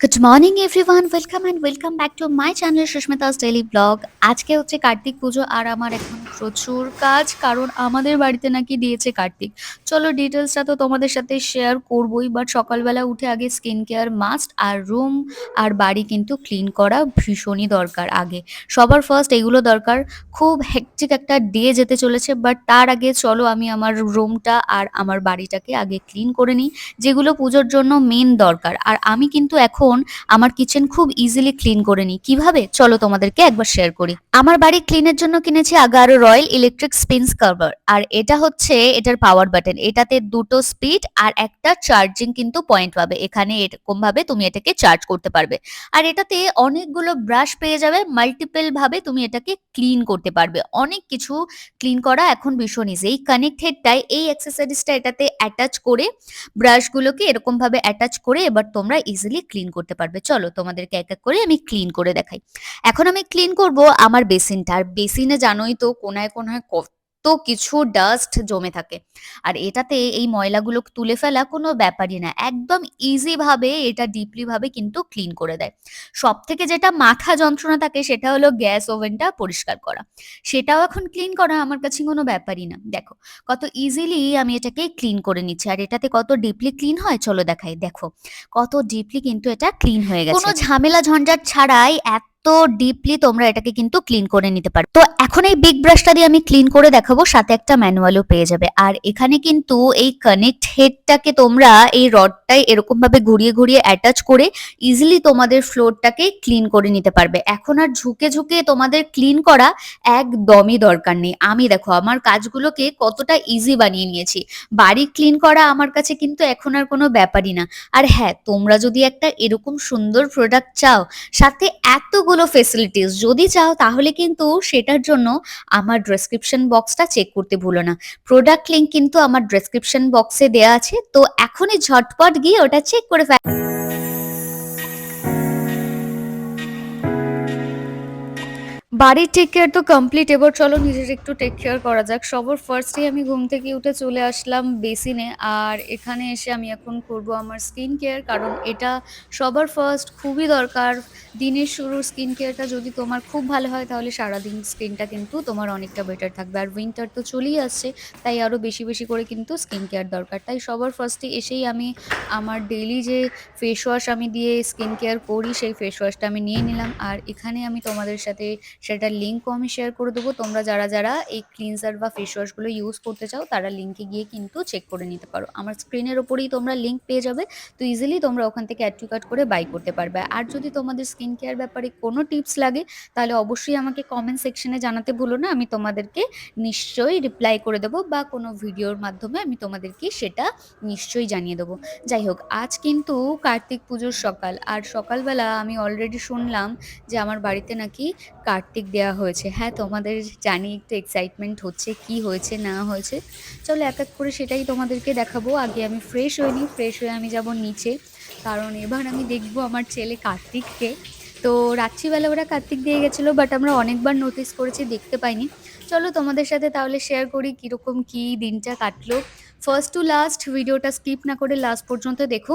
Good morning everyone welcome and welcome back to my channel Susmita's daily vlog আজকে হচ্ছে কার্তিক পুজো আর আমার এখন প্রচুর কাজ, কারণ আমাদের বাড়িতে নাকি দিয়েছে কার্তিক। চলো ডিটেলসটা তো তোমাদের সাথে শেয়ার করবোই বাট সকালবেলা উঠে আগে স্কিন কেয়ার মাস্ট আর রুম আর বাড়ি কিন্তু ক্লিন করা ভীষণই দরকার আগে। সবার ফার্স্ট এগুলো দরকার। খুব হেকটিক একটা ডে যেতে চলেছে বাট তার আগে চলো আমি আমার রুমটা আর আমার বাড়িটাকে আগে ক্লিন করে নিই, যেগুলো পুজোর জন্য মেন দরকার। আর আমি কিন্তু এখন আমার কিচেন খুব ইজিলি ক্লিন করে নিই। কীভাবে? চলো তোমাদেরকে একবার শেয়ার করি। আমার বাড়ি ক্লিনের জন্য কিনেছি Agaro royal electric spins cover আর এটা হচ্ছে এটার পাওয়ার বাটন এটাতে দুটো স্পিড আর একটা চার্জিং কিন্তু পয়েন্ট পাবে। এখানে এরকম ভাবে তুমি এটাকে চার্জ করতে পারবে। আর এটাতে অনেকগুলো ব্রাশ পেয়ে যাবে মাল্টিপল ভাবে তুমি এটাকে ক্লিন করতে পারবে। অনেক কিছু ক্লিন করা এখন ভীষণ ইজি এই কানেক্ট হেডটাই এই অ্যাক্সেসরিজটা এটাতে অ্যাটাচ করে ব্রাশগুলোকে এরকম ভাবে অ্যাটাচ করে এবার তোমরা ইজিলি ক্লিন করতে পারবে। চলো তোমাদেরকে এক এক করে আমি ক্লিন করে দেখাই। এখন আমি ক্লিন করব আমার বেসিনটা আর বেসিনে জানোই তো কোনায় কোনায় কত কিছু ডাস্ট জমে থাকে। আর এটাতে এই ময়লাগুলো তুলে ফেলা কোনো ব্যাপারই না একদম ইজি ভাবে এটা ডিপলি ভাবে কিন্তু ক্লিন করে দেয়। সব থেকে যেটা মাথা যন্ত্রণা থাকে সেটা হলো গ্যাস ওভেনটা পরিষ্কার করা। সেটাও এখন ক্লিন করা আমার কাছে কোনো ব্যাপারই না। দেখো কত ইজিলি আমি এটাকে ক্লিন করে নিচ্ছি। আর এটাতে কত ডিপলি ক্লিন হয় চলো দেখাই। দেখো কত ডিপলি কিন্তু এটা ক্লিন হয়ে গেছে। কোনো ঝামেলা ঝঞ্ঝাট ছাড়াই এত ডিপলি তোমরা এটাকে কিন্তু ক্লিন করে নিতে পারো। তো এখন এই বিগ ব্রাশটা দিয়ে আমি ক্লিন করে দেখাবো, সাথে একটা ম্যানুয়ালও পেয়ে যাবে। আর এখানে কিন্তু এই কানেক্ট হেডটাকে তোমরা এই রডটাই এরকম ভাবে ঘুরিয়ে ঘুরিয়ে অ্যাটাচ করে ইজিলি তোমাদের ফ্লোরটাকে ক্লিন করে নিতে পারবে। এখন আর ঝুঁকে ঝুঁকে তোমাদের ক্লিন করা একদমই দরকার নেই। আমি দেখো, আমার কাজগুলোকে কতটা ইজি বানিয়ে নিয়েছি। বাড়ি ক্লিন করা আমার কাছে কিন্তু এখন আর কোনো ব্যাপারই না। আর হ্যাঁ তোমরা যদি একটা এরকম সুন্দর প্রোডাক্ট চাও, সাথে এতগুলো ফেসিলিটিস যদি চাও তাহলে কিন্তু সেটার জন্য আমার ডেসক্রিপশন বক্সটা চেক করতে ভুলো না। প্রোডাক্ট লিঙ্ক কিন্তু আমার ডেসক্রিপশন বক্সে দেওয়া আছে। তো এখনই ঝটপট গিয়ে ওটা চেক করে ফেল। বাড়ির টেক কেয়ার তো কমপ্লিট এবার চলো নিজের একটু টেক কেয়ার করা যাক। সবার ফার্স্টেই আমি ঘুম থেকে উঠে চলে আসলাম বেসিনে আর এখানে এসে আমি এখন করব আমার স্কিন কেয়ার কারণ এটা সবার ফার্স্ট খুবই দরকার। দিনের শুরুর স্কিন কেয়ারটা যদি তোমার খুব ভালো হয়, তাহলে সারাদিন স্কিনটা কিন্তু তোমার অনেকটা বেটার থাকবে। আর উইন্টার তো চলেই আসছে, তাই আরও বেশি বেশি করে কিন্তু স্কিন কেয়ার দরকার। তাই সবার ফার্স্টে এসেই আমি আমার ডেইলি যে ফেস ওয়াশ আমি দিয়ে স্কিন কেয়ার করি, সেই ফেস ওয়াশটা আমি নিয়ে নিলাম। আর এখানে আমি তোমাদের সাথে সেটার লিঙ্কও আমি শেয়ার করে দেবো। তোমরা যারা যারা এই ক্লিনজার বা ফেস ওয়াশগুলো ইউজ করতে চাও, তারা লিঙ্কে গিয়ে কিন্তু চেক করে নিতে পারো। আমার স্ক্রিনের ওপরেই তোমরা লিঙ্ক পেয়ে যাবে। তো ইজিলি তোমরা ওখান থেকে অ্যাড টু কাট করে বাই করতে পারবে। আর যদি তোমাদের স্কিন কেয়ার ব্যাপারে কোনো টিপস লাগে, তাহলে অবশ্যই আমাকে কমেন্ট সেকশনে জানাতে ভুলো না। আমি তোমাদেরকে নিশ্চয়ই রিপ্লাই করে দেবো বা কোনো ভিডিওর মাধ্যমে আমি তোমাদেরকে সেটা নিশ্চয়ই জানিয়ে দেবো। যাই হোক, আজ কিন্তু কার্তিক পুজোর সকাল। আর সকালবেলা আমি অলরেডি শুনলাম যে আমার বাড়িতে নাকি কার্তিক দেওয়া হয়েছে। হ্যাঁ তোমাদের জানি একটু এক্সাইটমেন্ট হচ্ছে, কি হয়েছে, না হয়েছে। চলো এক এক করে সেটাই তোমাদেরকে দেখাবো। আগে আমি ফ্রেশ হইনি ফ্রেশ হয়ে আমি যাব নিচে। কারণ এবার আমি দেখব আমার ছেলে কার্তিককে। তো রাত্রিবেলা ওরা কার্তিক দিয়ে গেছিল বাট আমরা অনেকবার নোটিস করেছি, দেখতে পাইনি। চলো তোমাদের সাথে তাহলে শেয়ার করি কীরকম কী দিনটা কাটলো। ফার্স্ট টু লাস্ট ভিডিওটা স্কিপ না করে লাস্ট পর্যন্ত দেখো।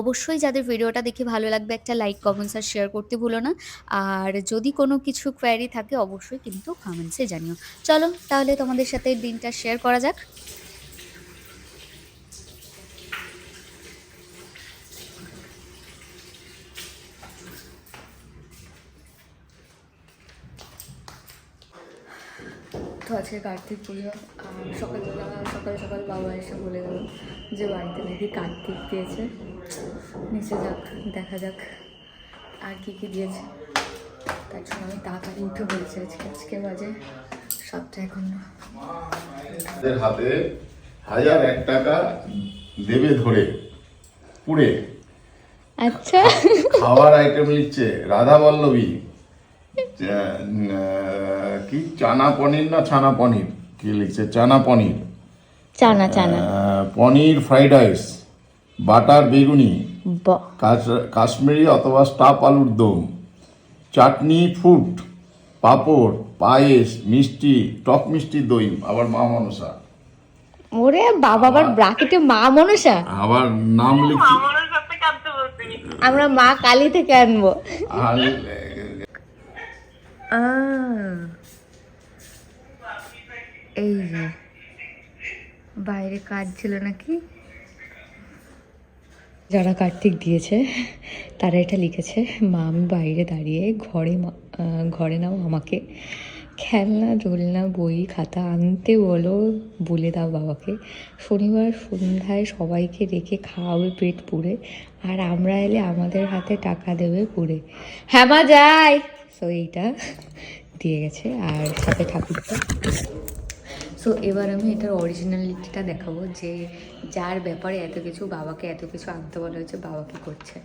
অবশ্যই যাদের ভিডিওটা দেখে ভালো লাগবে, একটা লাইক কমেন্টস আর শেয়ার করতে ভুলো না। আর যদি কোনো কিছু কোয়ারি থাকে, অবশ্যই কিন্তু কমেন্টসে জানিও। চলো, তাহলে তোমাদের সাথে দিনটা শেয়ার করা যাক। তো আজকে কার্তিক পুজো সকালবেলা, সকাল সকাল বাবা এসে বলে গেল যে বাড়িতে নাকি কার্তিক দিয়েছে। নিচে যাক দেখা যাক আর কি কি দিয়েছে। তার জন্য আমি তাড়াতাড়ি উঠে বলেছি আজকে আজকে বাজে সাতটা এখন। হাতে হাজার এক টাকা দেবে ধরে পুড়ে। আচ্ছা। খাবার আইটেম লিখছে রাধা আহ, কি চানা পনির না ছানা পনির? কি লিখছে? Chana paneer. Chana chana. Paneer fried rice butter বেগুনি কাশ্মীরি অথবা স্টাফ আলুর দম চাটনি ফুট পাঁপড় পায়েস মিষ্টি টক মিষ্টি দই আবার মা মনসা। ওরে বাবা আবার ব্রাকেটে মা মনসা? আবার নাম বলছে। আমরা মা কালী থেকে আনব। এই যে। বাইরে কাজ ছিল নাকি? যারা কার্তিক দিয়েছে, তারা এটা লিখেছে, মা, আমি বাইরে দাঁড়িয়ে ঘরে ঘরে নাও আমাকে। খেলনা, দোলনা, বই, খাতা আনতে বলো, বলে দাও বাবাকে। শনিবার সন্ধ্যায় সবাইকে রেখে খাওয়াবে পেট পুড়ে, আর আমরা এলে আমাদের হাতে টাকা দেবে পুড়ে। হ্যাঁ মা, যাই। সো এইটা দিয়ে গেছে, আর সাথে ঠাকুরটা। সো এবার আমি এটার অরিজিনালিটিটা দেখাবো যে যার ব্যাপারে এত কিছু বাবাকে এত কিছু আনতে বলা হয়েছে বাবা কী করছে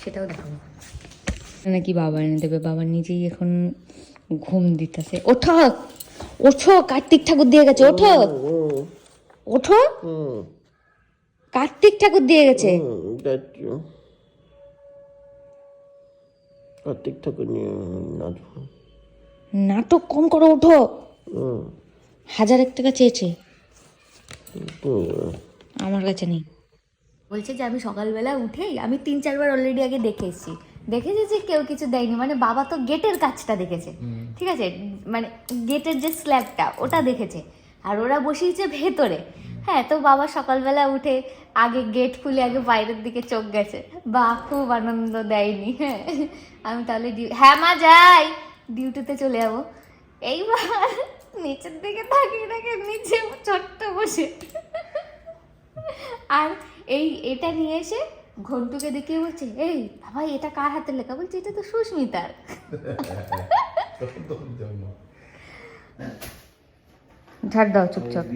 সেটাও দেখাবো। নাকি বাবা এনে দেবে? বাবা নিজেই এখন ঘুম দিতেছে। ওঠো ওঠো কার্তিক ঠাকুর দিয়ে গেছে ওঠো। ওঠো। কার্তিক ঠাকুর দিয়ে গেছে। কার্তিক ঠাকুর নিয়ে নাটক কম করো ওঠো। হাজার এক টাকা চেয়েছে। আমার কাছে নেই। বলছে যে আমি সকালবেলা উঠেই আমি তিন চারবার অলরেডি আগে দেখে এসেছি। দেখেছি যে কেউ কিছু দেয়নি। মানে বাবা তো গেটের কাজটা দেখেছে। ঠিক আছে? মানে গেটের যে স্ল্যাবটা ওটা দেখেছে। আর ওরা বসিয়েছে ভেতরে। হ্যাঁ তো বাবা সকালবেলা উঠে আগে গেট খুলে আগে বাইরের দিকে চোখ গেছে। বা খুব আনন্দ দেয়নি হ্যাঁ। আমি তাহলে ডিউ- হ্যাঁ মা যাই। ডিউটিতে চলে যাব। এইবার নিচের দিকে তাকিয়ে দেখে নিচে ছোট্ট বসে। আর এই এটা নিয়ে এসে ঘন্টুকে দেখিয়ে বলছে এই বাবা এটা কার হাতের লেখা? বলছে এটা তো সুস্মিতার। ঝাড় দাও চুপচাপ।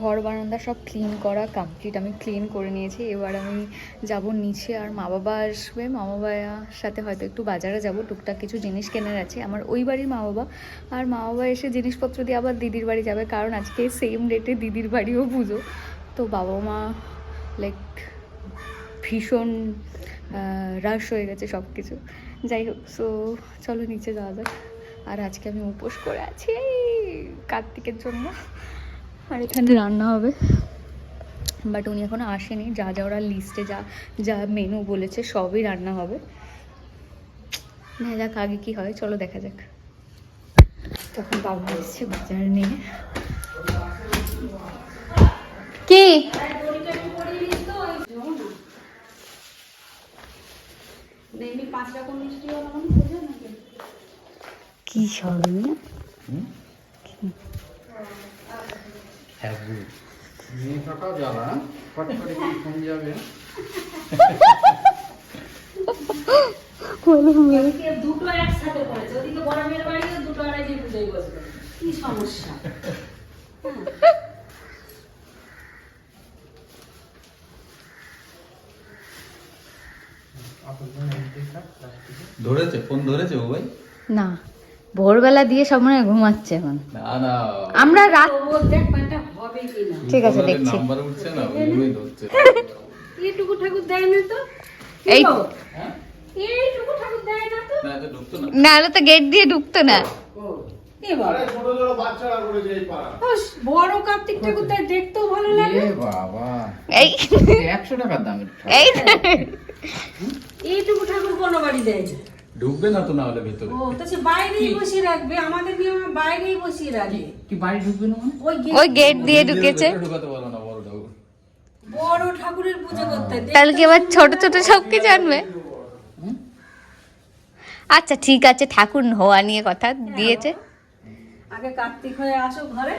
ঘর বারান্দা সব ক্লিন করা কমপ্লিট আমি ক্লিন করে নিয়েছি। এবার আমি যাব নিচে আর মা বাবা আসবে। মা বাবার সাথে হয়তো একটু বাজারে যাব। টুকটাক কিছু জিনিস কেনার আছে। আমার ওই বাড়ির মা বাবা আর মা বাবা এসে জিনিসপত্র দিয়ে আবার দিদির বাড়ি যাবে। কারণ আজকে সেম ডেটে দিদির বাড়িও পুজো। তো বাবা মা লাইক ভীষণ রাশ হয়ে গেছে সব কিছু যাই হোক সো চলো নিচে যাওয়া যাক। আর আজকে আমি উপোস করে আছি কার্তিকের জন্য। আর এখানে রান্না হবে। বাট উনি এখনও আসেনি। যা যা ওরা লিস্টে যা যা মেনু বলেছে সবই রান্না হবে। না যাক আগে কি হয়। চলো দেখা যাক। তখন বাবা এসছে বাজার নিয়ে। কি? কি? সবই মেয়ে থাকা জ্বালা ফট করে কি ফোন যাবে? দুটো একসাথে করেছে ওদিকে বড় মেয়ের বাড়ি দুটো আড়াই দিয়ে পুজোয় বসবে। কি সমস্যা? ধরেছে ফোন ধরেছে ও ভাই? না। ভোরবেলা দিয়ে সব মনে হয় ঘুমাচ্ছে এখন। না না। আমরা রাত ও দেখ পাটা হবে কি না ঠিক আছে দেখছি। না এইটুকু ঠাকুর দেয় না তো। এই হ্যাঁ? দেয় না তো। না এটা ঢুকতো না। হলে তো গেট দিয়ে ঢুকতো এইটুকু ঠাকুর কোনো বাড়ি দেয়। না ঢুকবে না তো না হলে ভেতরে? ও তো সে বাইরেই বসিয়ে রাখবে আমাদের নিয়মে বাইরেই বসিয়ে রাখবে। কি বাড়ি ঢুকবে না মানে? ওই গেট দিয়ে ঢুকেছে। ঢুকাতে পারো না বড় ঠাকুর। বড় ঠাকুরের পুজো করতে হয়। তাহলে কি এবার ছোট ছোট সব কিছু আনবে? আচ্ছা ঠিক আছে ঠাকুর হওয়া নিয়ে কথা দিয়েছে। আগে কার্তিক হয়ে আসো ঘরে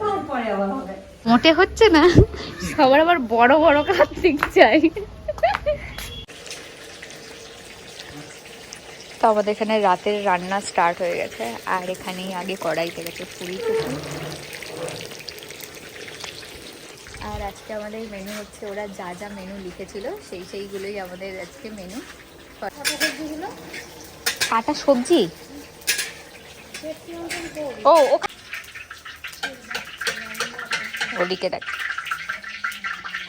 তারপরে আবার হবে। মোটে হচ্ছে না? সবার আবার বড় বড় কার্তিক চাই। তো আমাদের এখানে রাতের রান্না স্টার্ট হয়ে গেছে। আর এখানেই আগে কড়াইতে গেছে পুরি আর আজকে আমাদের মেনু হচ্ছে ওরা যা যা মেনু লিখেছিল সেই সেইগুলোই আমাদের আজকে মেনু কাটা সবজি? ও ওদিকে দেখ।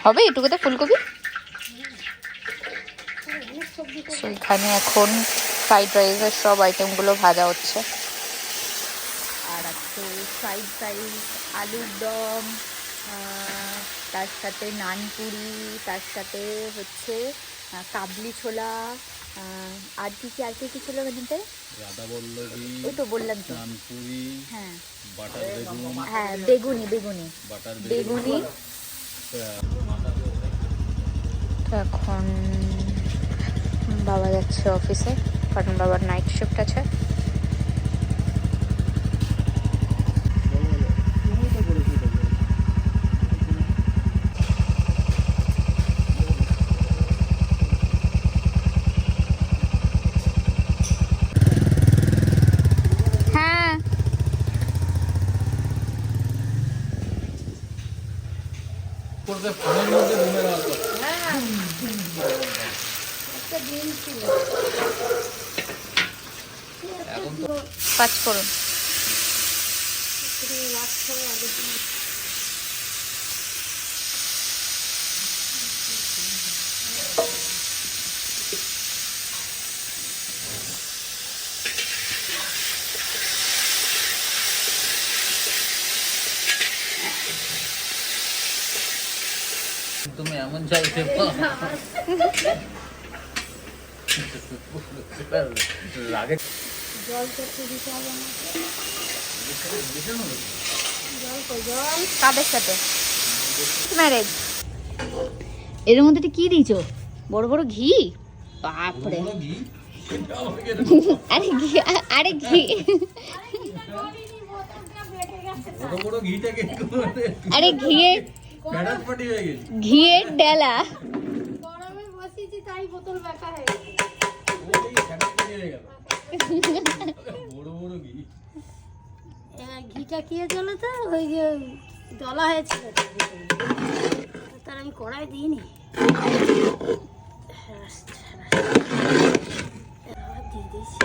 হবে এটুকু এটুকুতে ফুলকপি? এখানে এখন ফ্রাইড রাইসের সব আইটেমগুলো ভাজা হচ্ছে। আর আজকে ফ্রাইড রাইস আলুর দম তার সাথে নানপুরি তার সাথে হচ্ছে কাবলি ছোলা আর কি কি আর কি কি ছিল মেনুতে রাধা বল্লভী ওই তো বললাম তো। নানপুরি হ্যাঁ। বাটার বেগুন হ্যাঁ বেগুনি বেগুনি। বাটার বেগুনি। তো এখন বাবা যাচ্ছে অফিসে। কারণ বাবার নাইট শিফট আছে। হ্যাঁ। করবে ফোনের মধ্যে রুমে রাখো। পাঁচ করুন। তুমি এমন চাইতে লাগে কাদের সাথে? ম্যারেজ এর মধ্যে কি দিয়েছ? বড় বড় ঘি? বাপরে। আরে ঘি আরে ঘি। আরে ঘিয়ে ঘিয়ের ডেলা। গরমে বসেছি তাই বোতল হয়ে গেল। বড় বড় ঘি ঘিটা খেয়ে চলো তো ওই যে দলা হয়েছিল। তার আমি কড়াই দিইনি। দিয়ে দিয়েছি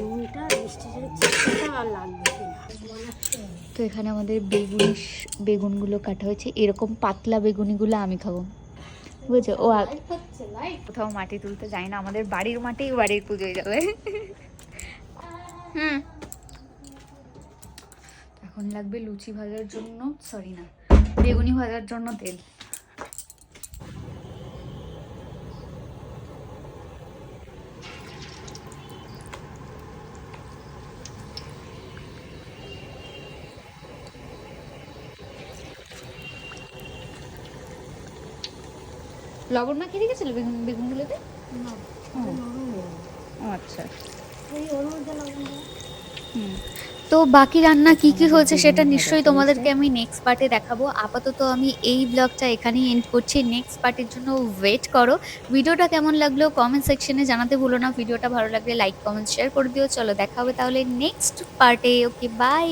নুনটা মিষ্টিটা আর লাগবে তো এখানে আমাদের বেগুন বেগুনগুলো কাটা হয়েছে। এরকম পাতলা বেগুনিগুলো আমি খাব। বুঝছ ও কোথাও মাটি তুলতে যাই না আমাদের বাড়ির মাঠেই বাড়ির পুজোয় যাবে। হুম। এখন লাগবে লুচি ভাজার জন্য সরি না বেগুনি ভাজার জন্য তেল। লবণ মাখিয়ে রেখেছিল বেগুন বেগুনগুলোতে আচ্ছা। ওই ওর মধ্যে লবণ দাও। তো বাকি রান্না কি কি হয়েছে সেটা নিশ্চয়ই তোমাদেরকে আমি নেক্সট পার্টে দেখাবো। আপাতত আমি এই ব্লগটা এখানেই এন্ড করছি। নেক্সট পার্টের জন্য ওয়েট করো। ভিডিওটা কেমন লাগল কমেন্ট সেকশনে জানাতে ভুলো না। ভিডিওটা ভালো লাগলে লাইক কমেন্ট শেয়ার করে দিও। চলো দেখা হবে তাহলে নেক্সট পার্টে ওকে বাই